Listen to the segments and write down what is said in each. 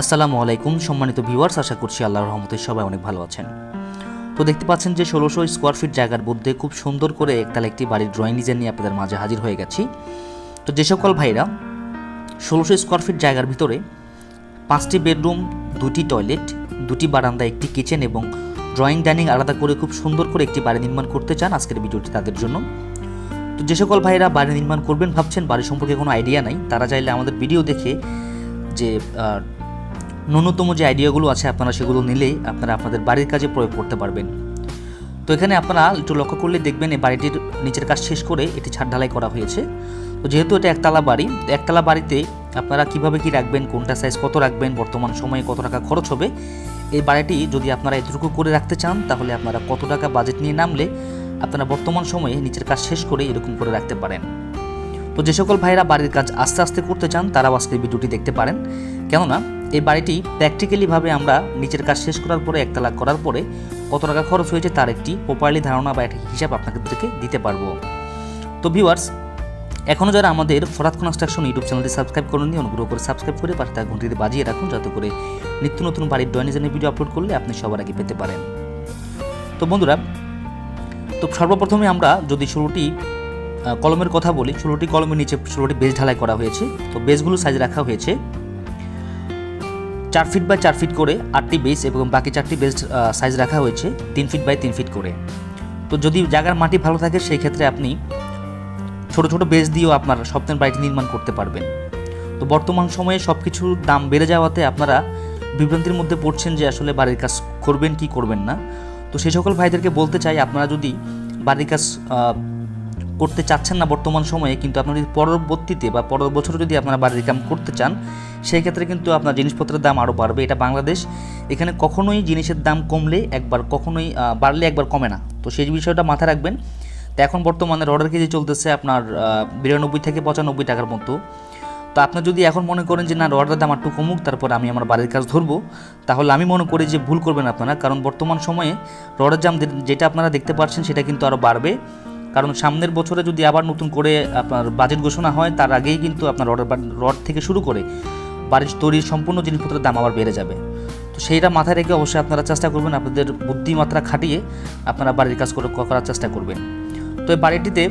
আসসালামু আলাইকুম, সম্মানিত ভিউয়ার্স, আশা করছি আল্লাহর রহমতে সবাই অনেক ভালো আছেন। তো দেখতে পাচ্ছেন যে ষোলোশো স্কোয়ার ফিট জায়গার মধ্যে খুব সুন্দর করে একতালা একটি বাড়ির ড্রয়িং ডিজাইন নিয়ে আপনাদের মাঝে হাজির হয়ে গেছি। তো যে সকল ভাইরা ষোলোশো স্কোয়ার ফিট জায়গার ভিতরে পাঁচটি বেডরুম, দুটি টয়লেট দুটি বারান্দা, একটি কিচেন এবং ড্রয়িং ডাইনিং আলাদা করে খুব সুন্দর করে একটি বাড়ি নির্মাণ করতে চান আজকের ভিডিওটি তাদের জন্য। তো যে সকল ভাইরা বাড়ি নির্মাণ করবেন, ভাবছেন বাড়ি সম্পর্কে কোনো আইডিয়া নাই, তারা চাইলে আমাদের ভিডিও দেখে যে ন্যূনতম যে আইডিয়াগুলো আছে আপনারা সেগুলো নিলেই আপনারা আপনাদের বাড়ির কাজে প্রয়োগ করতে পারবেন। তো এখানে আপনারা একটু লক্ষ্য করলে দেখবেন এই বাড়িটির নিচের কাজ শেষ করে এটি ছাদ ঢালাই করা হয়েছে। তো যেহেতু এটা একতলা বাড়ি একতলা বাড়িতে আপনারা কীভাবে কি রাখবেন, কোনটা সাইজ কত রাখবেন, বর্তমান সময়ে কত টাকা খরচ হবে, এই বাড়িটি যদি আপনারা এতটুকু করে রাখতে চান, তাহলে আপনারা কত টাকা বাজেট নিয়ে নামলে আপনারা বর্তমান সময়ে নিচের কাজ শেষ করে এরকম করে রাখতে পারেন। তো যে সকল ভাইরা বাড়ির কাজ আস্তে আস্তে করতে চান, তারাও আজকের ভিডিওটি দেখতে পারেন। কেননা এই বাড়িটি প্র্যাকটিক্যালিভাবে আমরা নিচের কাজ শেষ করার পরে, একতলা করার পরে কত টাকা খরচ হয়েছে তার একটি প্রপারলি ধারণা বা একটি হিসাব আপনাদেরকে দিতে পারব। তো ভিউয়ার্স এখনও যারা আমাদের ফরাত কনস্ট্রাকশন ইউটিউব চ্যানেলটি সাবস্ক্রাইব করেননি, অনুগ্রহ করে সাবস্ক্রাইব করে পাশে তার ঘন্টিতে বাজিয়ে রাখুন, যাতে করে নিত্য নতুন বাড়ির ড্রয়িং ডিজাইনের ভিডিও আপলোড করলে আপনি সবার আগে পেতে পারেন। তো বন্ধুরা, তো সর্বপ্রথমে আমরা যদি ষোলোটি কলমের কথা বলি ষোলোটি কলমের নিচে ষোলোটি বেজ ঢালাই করা হয়েছে। তো বেজগুলো সাইজ রাখা হয়েছে। চার ফিট বাই চার ফিট করে আটটি বেস এবং বাকি চারটি বেস সাইজ রাখা হয়েছে, তিন ফিট বাই তিন ফিট করে। তো যদি জায়গার মাটি ভালো থাকে, সেই ক্ষেত্রে আপনি ছোট ছোট বেস দিয়েও আপনার স্বপ্নের বাড়িটি নির্মাণ করতে পারবেন। তো বর্তমান সময়ে সব কিছুর দাম বেড়ে যাওয়াতে আপনারা বিভ্রান্তির মধ্যে পড়ছেন যে আসলে বাড়ির কাজ করবেন কি করবেন না। তো সেই সকল ভাইদেরকে বলতে চাই, আপনারা যদি বাড়ির কাজ করতে চাচ্ছেন না বর্তমান সময়ে, কিন্তু আপনার যদি পরবর্তীতে বা পরের বছর যদি আপনারা বাড়ির কাম করতে চান, সেই ক্ষেত্রে কিন্তু আপনার জিনিসপত্রের দাম আরও বাড়বে। এটা বাংলাদেশ। এখানে কখনোই জিনিসের দাম কমলে একবার, কখনোই বাড়লে একবার কমে না। তো সেই বিষয়টা মাথায় রাখবেন। তো এখন বর্তমানে রডের কেজি চলতেছে আপনার বিরানব্বই থেকে পঁচানব্বই টাকার মতো। তো আপনি যদি এখন মনে করেন যে, না, রডের দাম একটু কমুক, তারপর আমি আমার বাড়ির কাজ ধরবো, তাহলে আমি মনে করি যে, ভুল করবেন আপনারা। কারণ বর্তমান সময়ে রডের দাম যেটা আপনারা দেখতে পাচ্ছেন, সেটা কিন্তু আরও বাড়বে। কারণ সামনের বছরে যদি আবার নতুন করে আপনার বাজেট ঘোষণা হয়, তার আগেই কিন্তু আপনার রডের রড থেকে শুরু করে বাড়ির তৈরির সম্পূর্ণ জিনিসপত্রের দাম আবার বেড়ে যাবে। তো সেইটা মাথায় রেখে অবশ্যই আপনারা চেষ্টা করবেন আপনাদের বুদ্ধিমাত্রা খাটিয়ে আপনারা বাড়ির কাজ করে করার চেষ্টা করবেন। তো এই বাড়িটিতে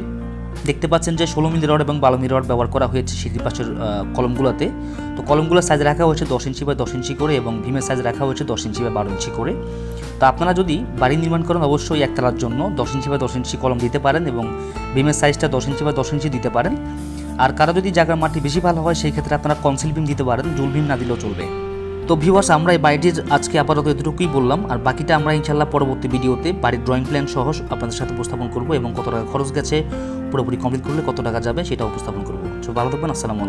দেখতে পাচ্ছেন যে ষোলো মিলি রড এবং বারো মিলি রড ব্যবহার করা হয়েছে সিঁড়ির পাশের কলমগুলোতে। তো কলমগুলোর সাইজ রাখা হয়েছে দশ ইঞ্চি বাই দশ ইঞ্চি করে এবং ভীমের সাইজ রাখা হয়েছে দশ ইঞ্চি বা বারো ইঞ্চি করে। তো আপনারা যদি বাড়ি নির্মাণ করেন, অবশ্যই একতলার জন্য দশ ইঞ্চি বা দশ ইঞ্চি কলম দিতে পারেন এবং ভীমের সাইজটা দশ ইঞ্চি বা দশ ইঞ্চি দিতে পারেন। আর কারও যদি জায়গার মাটি বেশি ভালো হয়, সেই ক্ষেত্রে আপনারা কনসিল বিম দিতে পারেন, জুল বিম না দিলেও চলবে। তো ভিউয়ার্স আমরা এই বাড়িটির আজকে আপাতত এতটুকুই বললাম। আর বাকিটা আমরা ইনশাল্লাহ পরবর্তী ভিডিওতে বাড়ির ড্রয়িং প্ল্যান সহ আপনাদের সাথে উপস্থাপন করব এবং কত টাকা খরচ গেছে, পুরোপুরি কমপ্লিট করলে কত টাকা যাবে সেটা উপস্থাপন করব। তো ভালো থাকবেন, আসসালামু